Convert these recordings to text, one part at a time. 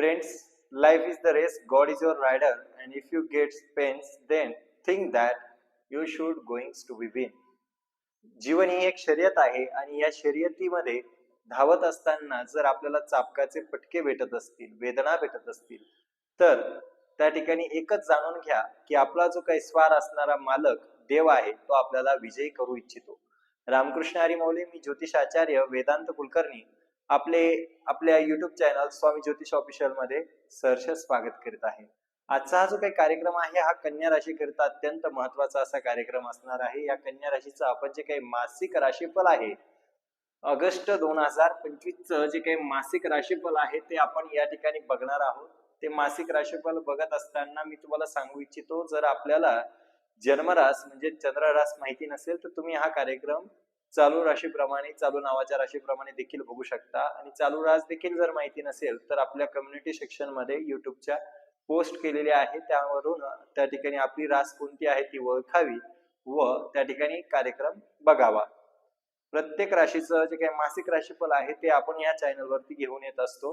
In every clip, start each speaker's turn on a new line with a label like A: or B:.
A: Friends, life is the race, God is your rider, and if you get pains, then think that you should going to be win. जीवन ही एक शर्यत आहे आणि या शर्यतीमध्ये धावत असताना जर आपल्याला चापकाचे पटके भेटत असतील वेदना भेटत असतील तर त्या ठिकाणी एकच जाणून घ्या की आपला जो काही स्वार असणारा मालक देव आहे तो आपल्याला विजयी करू इच्छितो. रामकृष्ण हरिमौली मी ज्योतिष आचार्य वेदांत कुलकर्णी. आपले आपल्या युट्यूब चॅनल स्वामी ज्योतिष ऑफिशियलमध्ये सहर्ष स्वागत करीत आहे. आजचा हा जो काही कार्यक्रम आहे हा कन्या राशी करता अत्यंत महत्त्वाचा असा कार्यक्रम असणार आहे. या कन्या राशीचं आपण जे काही मासिक राशीफल आहे ऑगस्ट दोन हजार पंचवीस जे काही मासिक राशीफल आहे ते आपण या ठिकाणी बघणार आहोत. ते मासिक राशीफल बघत असताना मी तुम्हाला सांगू इच्छितो जर आपल्याला जन्मरास म्हणजे चंद्ररास माहिती नसेल तर तुम्ही हा कार्यक्रम चालू राशीप्रमाणे चालू नावाच्या राशीप्रमाणे देखील बघू शकता. आणि चालू रास देखील जर माहिती नसेल तर आपल्या कम्युनिटी सेक्शनमध्ये युट्यूबच्या पोस्ट केलेली आहे त्यावरून त्या ठिकाणी आपली रास कोणती आहे ती ओळखावी व त्या ठिकाणी कार्यक्रम बघावा. प्रत्येक राशीचं जे काही मासिक राशीफल आहे ते आपण या चॅनलवरती घेऊन येत असतो.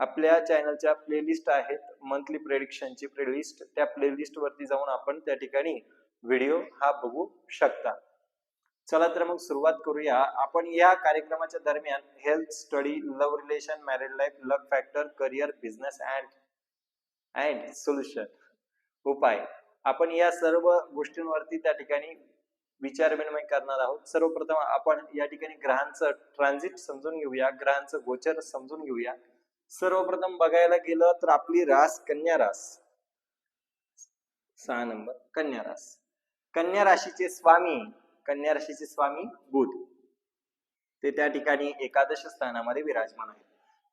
A: आपल्या चॅनलच्या प्लेलिस्ट आहेत मंथली प्रेडिक्शनची प्लेलिस्ट त्या प्लेलिस्ट वरती जाऊन आपण त्या ठिकाणी व्हिडिओ हा बघू शकता. चला तर मग सुरुवात करूया. आपण या कार्यक्रमाच्या दरम्यान health study love relation married life luck factor career business and and solution उपाय. आपण या सर्व गोष्टींवरती त्या ठिकाणी विचार विनिमय करणार आहोत. सर्वप्रथम आपण या ठिकाणी ग्रहांचं ट्रान्झिट समजून घेऊया. ग्रहांचं गोचर समजून घेऊया. सर्वप्रथम बघायला गेलं तर आपली रास कन्या रास. सहा नंबर. कन्या रास. कन्या राशीचे स्वामी कन्या राशीचे स्वामी बुध. ते त्या ठिकाणी एकादश स्थानामध्ये विराजमान आहे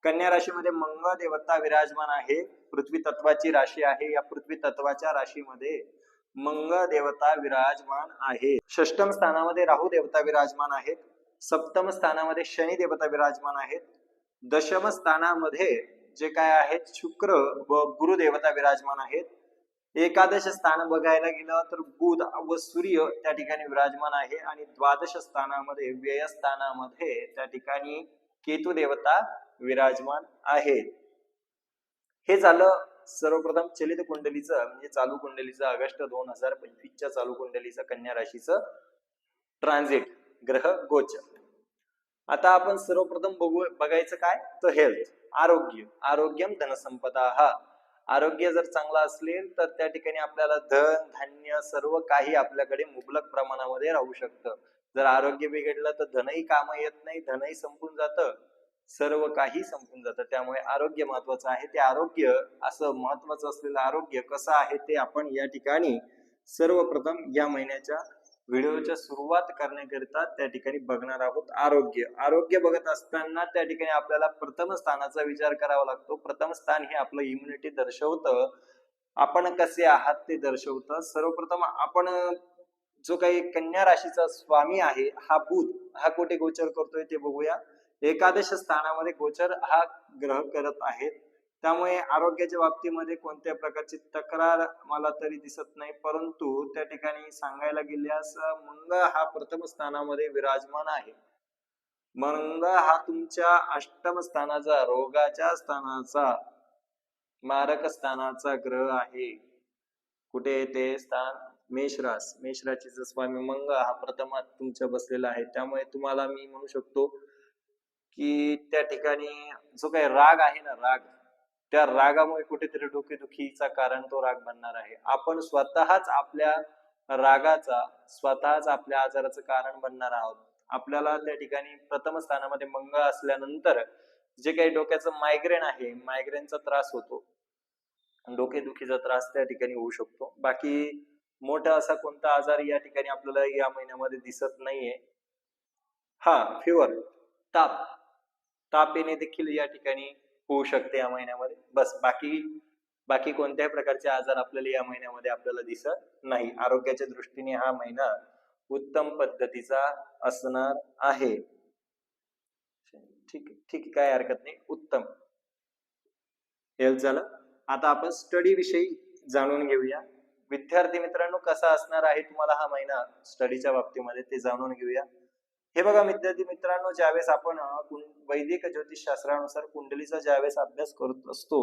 A: कन्या राशीमध्ये मंगळ देवता विराजमान आहे. पृथ्वी तत्वाची राशी आहे. या पृथ्वी तत्वाच्या राशीमध्ये मंगळ देवता विराजमान आहे. षष्टम स्थानामध्ये राहू देवता विराजमान आहेत. सप्तम स्थानामध्ये शनी देवता विराजमान आहेत. दशम स्थानामध्ये जे काय आहेत शुक्र व गुरुदेवता विराजमान आहेत. एकादश स्थान बघायला गेलं तर बुध व सूर्य त्या ठिकाणी विराजमान आहे आणि द्वादश स्थानामध्ये व्यय स्थानामध्ये त्या ठिकाणी केतू देवता विराजमान आहेत. हे झालं सर्वप्रथम चलित कुंडलीचं म्हणजे चालू कुंडलीचं ऑगस्ट दोन हजार पंचवीसच्या चालू कुंडलीचं कन्या राशीचं ट्रान्झिट ग्रह गोचर. आता आपण सर्वप्रथम बघू बघायचं काय? तर हेल्थ आरोग्य आरोग्यम धनसंपदा. हा आरोग्य जर चांगला असेल तर त्या ठिकाणी आपल्याला धन धान्य सर्व काही आपल्याकडे मुबलक प्रमाणामध्ये राहू शकतं. जर आरोग्य बिघडलं तर धनही काम येत नाही धनही संपून जातं. सर्व काही संपून जातं. त्यामुळे आरोग्य महत्वाचं आहे. ते आरोग्य असं महत्वाचं असलेलं आरोग्य कसं आहे ते आपण या ठिकाणी सर्वप्रथम या महिन्याच्या व्हिडिओच्या सुरुवात करण्याकरिता त्या ठिकाणी बघणार आहोत आरोग्य. आरोग्य बघत असताना त्या ठिकाणी आपल्याला प्रथम स्थानाचा विचार करावा लागतो. प्रथम स्थान हे आपलं इम्युनिटी दर्शवतं. आपण कसे आहात ते दर्शवतं. सर्वप्रथम आपण जो काही कन्या राशीचा स्वामी आहे हा बुध हा कुठे गोचर करतोय ते बघूया. एकादश स्थानामध्ये गोचर हा ग्रह करत आहेत त्यामुळे आरोग्याच्या बाबतीमध्ये कोणत्या प्रकारची तक्रार मला तरी दिसत नाही. परंतु त्या ठिकाणी सांगायला गेल्यास मंगळ हा प्रथम स्थानामध्ये विराजमान आहे. मंगळ हा तुमच्या अष्टम स्थानाचा रोगाच्या स्थानाचा मारक स्थानाचा ग्रह आहे. कुठे ते स्थान? मेषरास. मेषराशीचा स्वामी मंगळ हा प्रथम तुमच्या बसलेला आहे त्यामुळे तुम्हाला मी म्हणू शकतो की त्या ठिकाणी जो काही राग आहे ना राग त्या रागामुळे कुठेतरी डोकेदुखीचा कारण तो राग बनणार आहे. आपण स्वतःच आपल्या रागाचा स्वतःच आपल्या आजाराचं कारण बनणार आहोत. आपल्याला त्या ठिकाणी प्रथम स्थानामध्ये मंगळ असल्यानंतर जे काही डोक्याचं मायग्रेन आहे मायग्रेनचा त्रास होतो. डोकेदुखीचा त्रास त्या ठिकाणी होऊ शकतो. बाकी मोठा असा कोणता आजार या ठिकाणी आपल्याला या महिन्यामध्ये दिसत नाहीये. हा फिवर ताप. ताप येणे देखील या ठिकाणी होऊ शकते या महिन्यामध्ये. बस बाकी बाकी कोणत्याही प्रकारचे आजार आपल्याला या महिन्यामध्ये आपल्याला दिसत नाही. आरोग्याच्या दृष्टीने हा महिना उत्तम पद्धतीचा असणार आहे. ठीक ठीक काय हरकत नाही. उत्तम. हेल्थ झालं. आता आपण स्टडी विषयी जाणून घेऊया. विद्यार्थी मित्रांनो कसा असणार आहे तुम्हाला हा महिना स्टडीच्या बाबतीमध्ये ते जाणून घेऊया. हे बघा विद्यार्थी मित्रांनो ज्यावेळेस आपण वैदिक ज्योतिष शास्त्रानुसार कुंडलीचा ज्यावेळेस अभ्यास करत असतो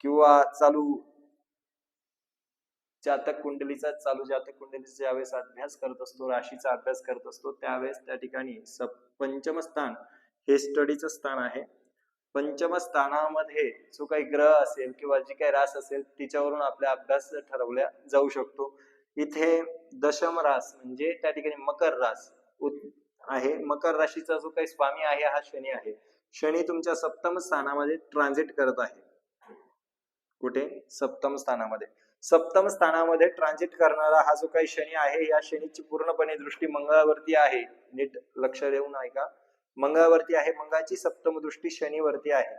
A: किंवा चालू जातक कुंडलीचा चालू जातक कुंडलीचा ज्यावेळेस अभ्यास करत असतो राशीचा अभ्यास करत असतो त्यावेळेस त्या ठिकाणी पंचम स्थान हे स्टडीचं स्थान आहे. पंचम स्थानामध्ये जो काही ग्रह असेल किंवा जी काही रास असेल तिच्यावरून आपला अभ्यास ठरवल्या जाऊ शकतो. इथे दशम रास म्हणजे त्या ठिकाणी मकर रास. आहे. मकर राशीचा जो काही स्वामी आहे हा शनी आहे. शनी तुमच्या सप्तम स्थानामध्ये ट्रान्झिट करत आहे. कुठे? सप्तम स्थानामध्ये. सप्तम स्थानामध्ये ट्रान्झिट करणारा हा जो काही शनी आहे या शनीची पूर्णपणे दृष्टी मंगळावरती आहे. नीट लक्ष देऊन ऐका. मंगळावरती आहे मंगळाची सप्तम दृष्टी शनीवरती आहे.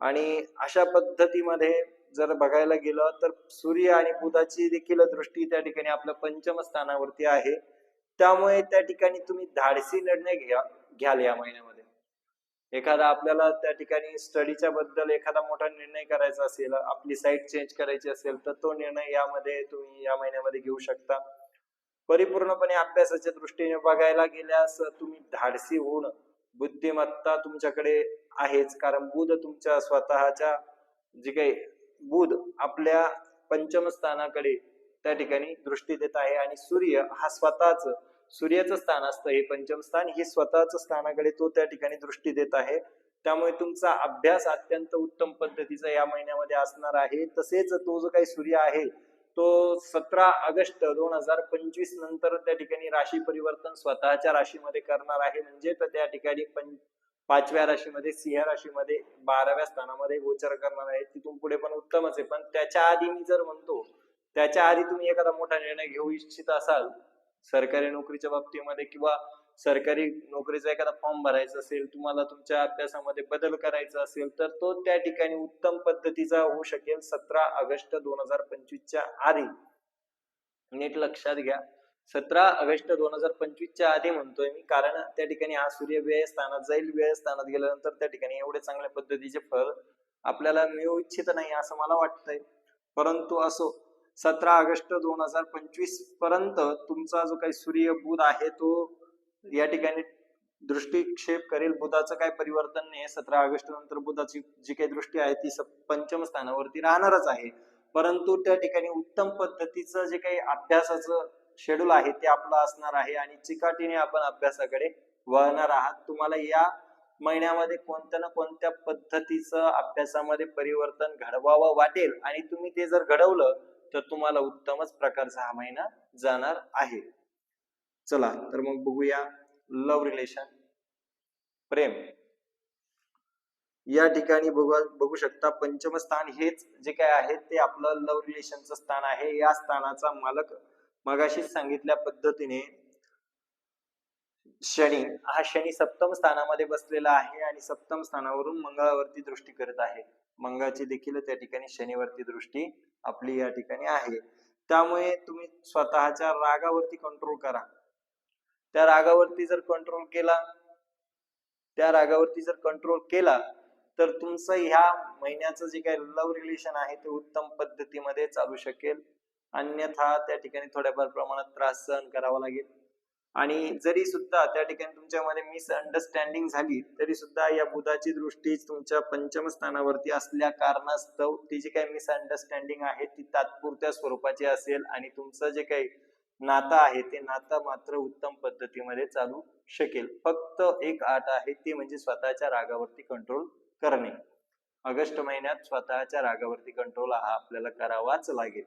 A: आणि अशा पद्धतीमध्ये जर बघायला गेलं तर सूर्य आणि बुधाची देखील दृष्टी त्या ठिकाणी आपल्या पंचम स्थानावरती आहे. त्यामुळे त्या ठिकाणी तुम्ही धाडसी निर्णय घ्या घ्याल या महिन्यामध्ये. एखादा आपल्याला त्या ठिकाणी स्टडीच्या बद्दल एखादा मोठा निर्णय करायचा असेल आपली साईट चेंज करायची असेल तर तो निर्णय यामध्ये तुम्ही या महिन्यामध्ये घेऊ शकता. परिपूर्णपणे अभ्यासाच्या दृष्टीने बघायला गेल्यास तुम्ही धाडसी होऊन बुद्धिमत्ता तुमच्याकडे आहेच. कारण बुध तुमच्या स्वतःच्या जे काही बुध आपल्या पंचम स्थानाकडे त्या ठिकाणी दृष्टी देत आहे आणि सूर्य हा स्वतःच सूर्याचं स्थान असतं हे पंचम स्थान. हे स्वतःच स्थानाकडे तो त्या ठिकाणी दृष्टी देत आहे. त्यामुळे तुमचा अभ्यास अत्यंत उत्तम पद्धतीचा या महिन्यामध्ये असणार आहे. तसेच तो जो काही सूर्य आहे तो सतरा ऑगस्ट दोन हजार पंचवीस नंतर त्या ठिकाणी राशी परिवर्तन स्वतःच्या राशीमध्ये करणार आहे. म्हणजे तर त्या ठिकाणी पं पाचव्या राशीमध्ये सिंह राशीमध्ये बाराव्या स्थानामध्ये गोचर करणार आहे. तिथून पुढे पण उत्तमच आहे. पण त्याच्या आधी मी जर म्हणतो त्याच्या आधी तुम्ही एखादा मोठा निर्णय घेऊ इच्छित असाल सरकारी नोकरीच्या बाबतीमध्ये किंवा सरकारी नोकरीचा एखादा फॉर्म भरायचा असेल तुम्हाला तुमच्या अभ्यासामध्ये बदल करायचा असेल तर तो त्या ठिकाणी उत्तम पद्धतीचा होऊ शकेल. सतरा ऑगस्ट दोन हजार पंचवीसच्या आधी. नीट लक्षात घ्या. सतरा ऑगस्ट दोन हजार पंचवीसच्या आधी म्हणतोय मी कारण त्या ठिकाणी हा सूर्य व्यय स्थानात जाईल. व्यय स्थानात गेल्यानंतर त्या ठिकाणी एवढे चांगल्या पद्धतीचे फळ आपल्याला मिळू इच्छित नाही असं मला वाटतंय. परंतु असो सतरा ऑगस्ट दोन हजार पंचवीसपर्यंत तुमचा जो काही सूर्य बुध आहे तो या ठिकाणी दृष्टिक्षेप करेल. बुधाचं काही परिवर्तन नाही सतरा ऑगस्ट नंतर बुधाची जी काही दृष्टी आहे ती पंचम स्थानावरती राहणारच आहे. परंतु त्या ठिकाणी उत्तम पद्धतीचं जे काही अभ्यासाचं शेड्यूल आहे ते आपलं असणार आहे आणि चिकाटीने आपण अभ्यासाकडे वळणार आहात. तुम्हाला या महिन्यामध्ये कोणत्या ना कोणत्या पद्धतीचं अभ्यासामध्ये परिवर्तन घडवावं वाटेल आणि तुम्ही ते जर घडवलं तर तुम्हाला उत्तमच प्रकारचा हा महिना जाणार आहे. चला तर मग बघूया लव्ह रिलेशन प्रेम. या ठिकाणी बघू बघू शकता पंचम स्थान हेच जे काय आहे ते आपलं लव्ह रिलेशनचं स्थान आहे. या स्थानाचा मालक मगाशीच सांगितल्या पद्धतीने शनी हा शनी सप्तम स्थानामध्ये बसलेला आहे आणि सप्तम स्थानावरून मंगळावरती दृष्टी करत आहे. मंगळाची देखील त्या ठिकाणी शनीवरती दृष्टी आपली या ठिकाणी आहे. त्यामुळे तुम्ही स्वतःच्या रागावरती कंट्रोल करा. त्या रागावरती जर कंट्रोल केला त्या रागावरती जर कंट्रोल केला तर तुमचं ह्या महिन्याचं जे काही लव्ह रिलेशन आहे ते उत्तम पद्धतीमध्ये चालू शकेल. अन्यथा त्या ठिकाणी थोड्याफार प्रमाणात त्रास सहन करावा लागेल. आणि जरी सुद्धा त्या ठिकाणी तुमच्यामध्ये मिसअंडरस्टँडिंग झाली तरी सुद्धा या बुधाची दृष्टी तुमच्या पंचम स्थानावरती असल्या कारणास्तव ती जी काही मिसअंडरस्टँडिंग आहे ती तात्पुरत्या स्वरूपाची असेल आणि तुमचं जे काही नातं आहे ते नातं मात्र उत्तम पद्धतीमध्ये चालू शकेल. फक्त एक आट आहे ती म्हणजे स्वतःच्या रागावरती कंट्रोल करणे. ऑगस्ट महिन्यात स्वतःच्या रागावरती कंट्रोल हा आपल्याला करावाच लागेल.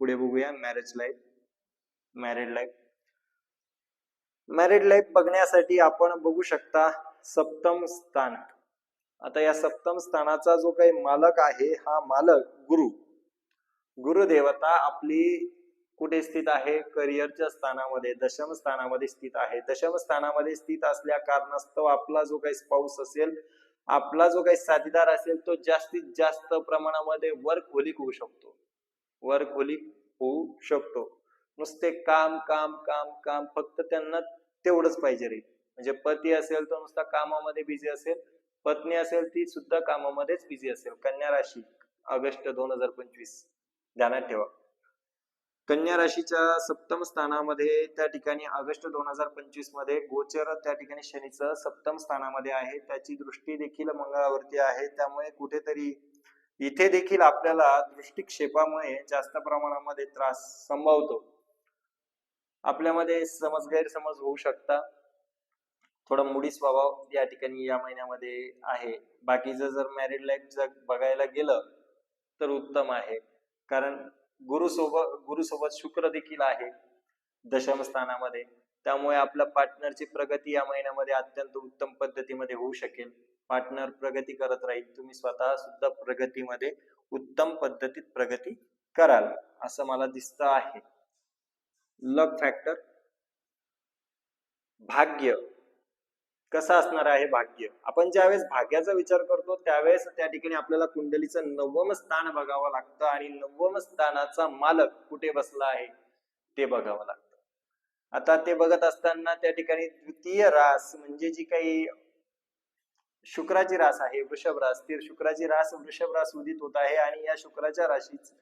A: पुढे बघूया marriage life married life married life बघण्यासाठी आपण बघू शकता सप्तम स्थान. आता या सप्तम स्थानाचा जो काही मालक आहे हा मालक गुरु. गुरुदेवता आपली कुठे स्थित आहे? करिअरच्या स्थानामध्ये दशम स्थानामध्ये स्थित आहे. दशम स्थानामध्ये स्थित असल्या कारणास्तव आपला जो काही स्पाऊस असेल आपला जो काही साथीदार असेल तो जास्तीत जास्त प्रमाणामध्ये वर्कहोलिक होऊ शकतो. वर्कहोलिक होऊ शकतो. नुसते काम काम काम काम फक्त त्यांना तेवढंच पाहिजे रे. म्हणजे पती असेल तर नुसता कामामध्ये बिझी असेल पत्नी असेल ती सुद्धा कामामध्येच बिझी असेल. कन्या राशी ऑगस्ट दोन हजार पंचवीस. ध्यानात ठेवा. कन्या राशीच्या सप्तम स्थानामध्ये त्या ठिकाणी ऑगस्ट दोन हजार पंचवीसमध्ये गोचर त्या ठिकाणी शनीचं सप्तम स्थानामध्ये आहे. त्याची दृष्टी देखील मंगळावरती आहे. त्यामुळे कुठेतरी इथे देखील आपल्याला दृष्टिक्षेपामुळे जास्त प्रमाणामध्ये त्रास संभवतो. आपल्यामध्ये समज गैरसमज होऊ शकता. थोडा मुडी स्वभाव या ठिकाणी या महिन्यामध्ये आहे. बाकीचं जर मॅरिड लाईफ जर बघायला गेलं तर उत्तम आहे. कारण गुरु सोबत गुरु सोबत शुक्र देखील आहे दशम स्थानामध्ये. त्यामुळे आपल्या पार्टनरची प्रगती या महिन्यामध्ये अत्यंत उत्तम पद्धतीमध्ये होऊ शकेल. पार्टनर प्रगती करत राहील. तुम्ही स्वतः सुद्धा प्रगतीमध्ये उत्तम पद्धतीत प्रगती कराल असं मला दिसतं आहे. Luck factor. भाग्य. कसं असणार आहे भाग्य? आपण ज्यावेळेस भाग्याचा विचार करतो त्यावेळेस त्या ठिकाणी आपल्याला कुंडलीचं नवम स्थान बघावं लागतं आणि नवम स्थानाचा मालक कुठे बसला आहे ते बघावं लागतं. आता ते बघत असताना त्या ठिकाणी द्वितीय रास म्हणजे जी काही शुक्राची रास आहे वृषभ रास ती शुक्राची रास वृषभ रास उदित होत आहे आणि या शुक्राच्या राशीच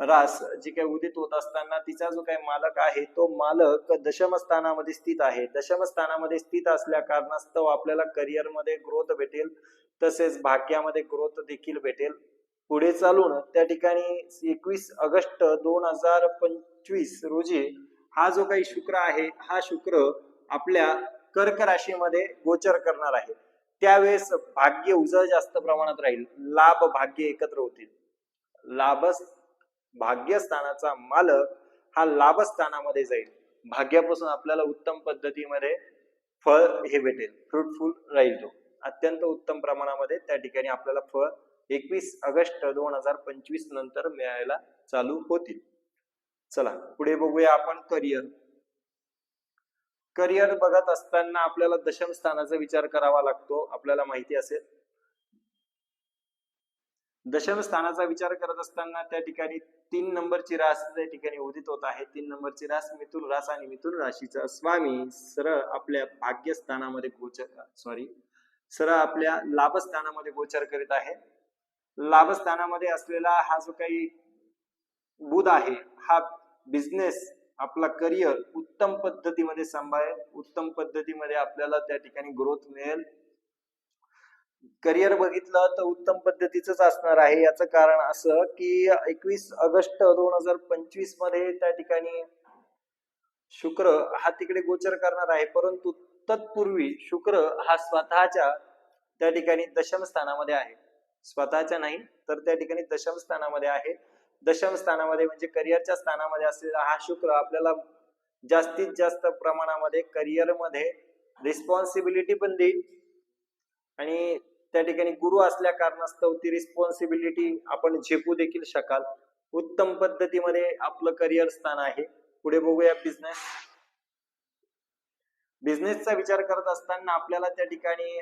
A: रास जी काही उदित होत असताना तिचा जो काही मालक आहे तो मालक दशमस्थानामध्ये स्थित आहे. दशमस्थानामध्ये स्थित असल्या कारणास्तव आपल्याला करिअरमध्ये ग्रोथ भेटेल तसेच भाग्यामध्ये ग्रोथ देखील भेटेल. पुढे चालून त्या ठिकाणी एकवीस ऑगस्ट दोन हजार पंचवीस रोजी हा जो काही शुक्र आहे हा शुक्र आपल्या कर्क राशीमध्ये गोचर करणार आहे. त्यावेळेस भाग्य उजळ जास्त प्रमाणात राहील. लाभ भाग्य एकत्र होतील. लाभ भाग्यस्थानाचा मालक हा लाभस्थानामध्ये जाईल. भाग्यापासून आपल्याला उत्तम पद्धतीमध्ये फळ हे भेटेल. फ्रुटफुल राहील तो. अत्यंत उत्तम प्रमाणामध्ये त्या ठिकाणी आपल्याला फळ एकवीस ऑगस्ट दोन हजार पंचवीस नंतर मिळायला चालू होतील. चला पुढे बघूया आपण करिअर करिअर बघत असताना आपल्याला दशम स्थानाचा विचार करावा लागतो. आपल्याला माहिती असेल दशम स्थानाचा विचार करत असताना त्या ठिकाणी तीन नंबरची रास त्या ठिकाणी उदित होत आहे. तीन नंबरची रास मिथुन रास आणि मिथुन राशीचा स्वामी सरळ आपल्या भाग्यस्थानामध्ये गोचर सॉरी सरळ आपल्या लाभस्थानामध्ये गोचर करीत आहे. लाभस्थानामध्ये असलेला हा जो काही बुध आहे हा बिझनेस आपला करिअर उत्तम पद्धतीमध्ये सांभाळेल उत्तम पद्धतीमध्ये आपल्याला त्या ठिकाणी ग्रोथ मिळेल. करिअर बघितलं तर उत्तम पद्धतीच असणार आहे. याचं कारण असं की एकवीस ऑगस्ट दोन हजार पंचवीसमध्ये त्या ठिकाणी शुक्र हा तिकडे गोचर करणार आहे. परंतु तत्पूर्वी शुक्र हा स्वतःच्या त्या ठिकाणी दशम स्थानामध्ये आहे. स्वतःच्या नाही तर त्या ठिकाणी दशम स्थानामध्ये आहे. दशम स्थानामध्ये म्हणजे करिअरच्या स्थानामध्ये असलेला हा शुक्र आपल्याला जास्तीत जास्त प्रमाणामध्ये करिअरमध्ये रिस्पॉन्सिबिलिटी पण देईल. आणि त्या ठिकाणी गुरु असल्या कारणास्तव ती रिस्पॉन्सिबिलिटी आपण झेपू देखील शकाल. उत्तम पद्धतीमध्ये आपलं करिअर स्थान आहे. पुढे बघूया बिझनेस बिझनेसचा विचार करत असताना आपल्याला त्या ठिकाणी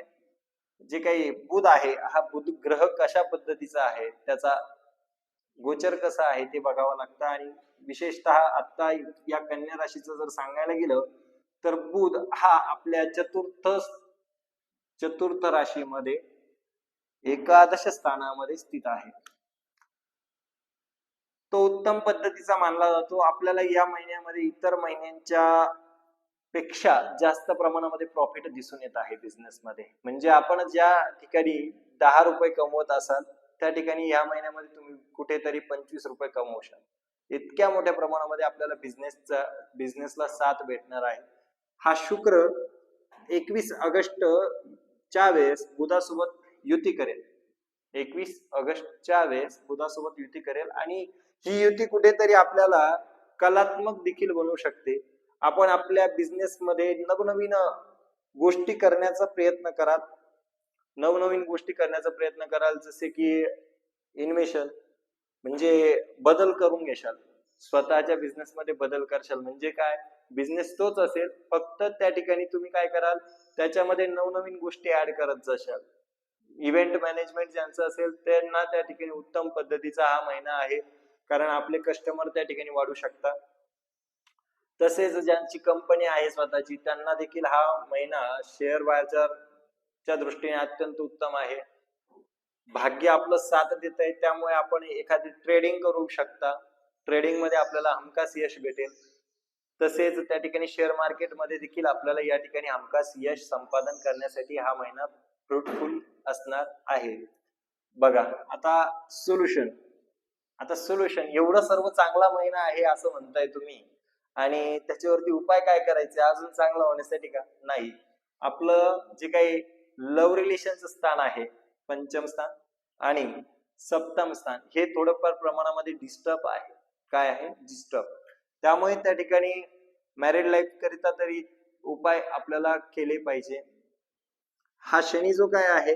A: जे काही बुध आहे हा बुध ग्रह कशा पद्धतीचा आहे त्याचा गोचर कसा आहे ते बघावं लागतं. आणि विशेषतः आता या कन्या राशीचं जर सांगायला गेलं तर बुध हा आपल्या चतुर्थ चतुर्थ राशीमध्ये एकादश स्थानामध्ये स्थित आहे. तो उत्तम पद्धतीचा मानला जातो. आपल्याला या महिन्यामध्ये इतर महिन्यांच्या पेक्षा जास्त प्रमाणामध्ये प्रॉफिट दिसून येत आहे बिझनेस मध्ये. म्हणजे आपण ज्या ठिकाणी दहा रुपये कमवत असाल त्या ठिकाणी या महिन्यामध्ये तुम्ही कुठेतरी पंचवीस रुपये कमवू शकता इतक्या मोठ्या प्रमाणामध्ये आपल्याला बिझनेसचा बिझनेसला साथ भेटणार आहे. हा शुक्र एकवीस ऑगस्ट च्या वेळेस बुधासोबत युती करेल. एकवीस ऑगस्टच्या वेळेस बुधासोबत युती करेल आणि ही युती कुठेतरी आपल्याला कलात्मक देखील बनवू शकते. आपण आपल्या बिझनेस मध्ये नवनवीन गोष्टी करण्याचा प्रयत्न कराल. नवनवीन गोष्टी करण्याचा प्रयत्न कराल जसे की इन्व्हेशन म्हणजे बदल करून घेशाल. स्वतःच्या बिझनेसमध्ये बदल करशाल. म्हणजे काय? बिझनेस तोच असेल. फक्त त्या ठिकाणी तुम्ही काय कराल त्याच्यामध्ये नवनवीन गोष्टी ऍड करत जाशाल. इव्हेंट मॅनेजमेंट ज्यांचं असेल त्यांना त्या ठिकाणी उत्तम पद्धतीचा हा महिना आहे. कारण आपले कस्टमर त्या ठिकाणी वाढू शकतात. तसेच ज्यांची कंपनी आहे स्वतःची त्यांना देखील हा महिना शेअर बाजारच्या दृष्टीने अत्यंत उत्तम आहे. भाग्य आपलं साथ देत आहे त्यामुळे आपण एखादी ट्रेडिंग करू शकता. ट्रेडिंगमध्ये आपल्याला हमखास यश भेटेल. तसेच त्या ठिकाणी शेअर मार्केटमध्ये देखील आपल्याला या ठिकाणी हमखास यश संपादन करण्यासाठी हा महिना फ्रुटफुल असणार आहे. बघा आता सोल्युशन आता सोल्युशन एवढं सर्व चांगला महिना आहे असं म्हणताय तुम्ही. आणि त्याच्यावरती उपाय काय करायचे? अजून चांगलं होण्यासाठी का? नाही. आपलं जे काही लव रिलेशनचं स्थान आहे पंचम स्थान आणि सप्तम स्थान हे थोडंफार प्रमाणामध्ये डिस्टर्ब आहे. काय आहे? डिस्टर्ब त्यामुळे त्या ठिकाणी मॅरिड लाईफ करिता तरी उपाय आपल्याला केले पाहिजे. हा शनी जो काय आहे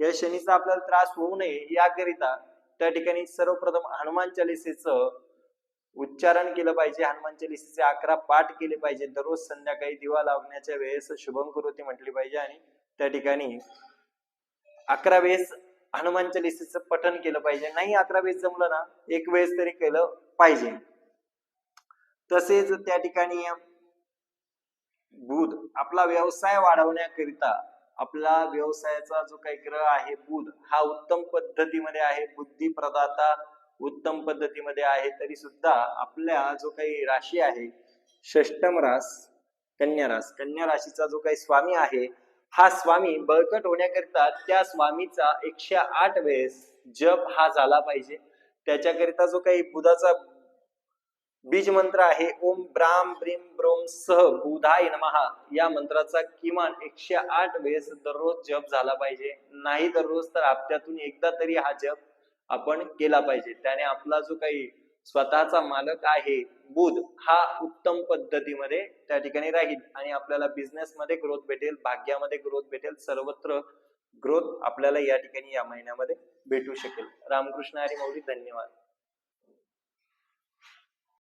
A: या शनीचा आपल्याला त्रास होऊ नये याकरिता त्या ठिकाणी सर्वप्रथम हनुमान चालिसेचं उच्चारण केलं पाहिजे. हनुमान चालिसेचे अकरा पाठ केले पाहिजे. दररोज संध्याकाळी दिवा लावण्याच्या वेळेस शुभम म्हटली पाहिजे आणि त्या ठिकाणी अकरा वेळेस हनुमान चालिसेचं पठन केलं पाहिजे. नाही अकरा वेळेस जमलं ना एक वेळेस तरी केलं पाहिजे. तसेच त्या ठिकाणी बुध आपला व्यवसाय वाढवण्याकरिता आपला व्यवसायाचा जो काही ग्रह आहे बुध हा उत्तम पद्धतीमध्ये आहे. बुद्धी प्रदाता उत्तम पद्धतीमध्ये आहे. तरी सुद्धा आपल्या जो काही राशी आहे षष्टम रास कन्या रास कन्या राशीचा जो काही स्वामी आहे हा स्वामी बळकट होण्याकरिता त्या स्वामीचा एकशे आठ वेळेस जप हा झाला पाहिजे. त्याच्याकरिता जो काही बुधाचा बीज मंत्र आहे. ओम ब्राम ब्रीम ब्रोम सह बुधाय नमहा या मंत्राचा किमान एकशे आठ वेळेस दररोज जप झाला पाहिजे. नाही दररोज तर हप्त्यातून एकदा तरी हा जप आपण केला पाहिजे. त्याने आपला जो काही स्वतःचा मालक आहे बुध हा उत्तम पद्धतीमध्ये त्या ठिकाणी राहील आणि आपल्याला बिझनेस मध्ये ग्रोथ भेटेल भाग्यामध्ये ग्रोथ भेटेल सर्वत्र ग्रोथ आपल्याला या ठिकाणी या महिन्यामध्ये भेटू शकेल. रामकृष्ण हरी मौली धन्यवाद.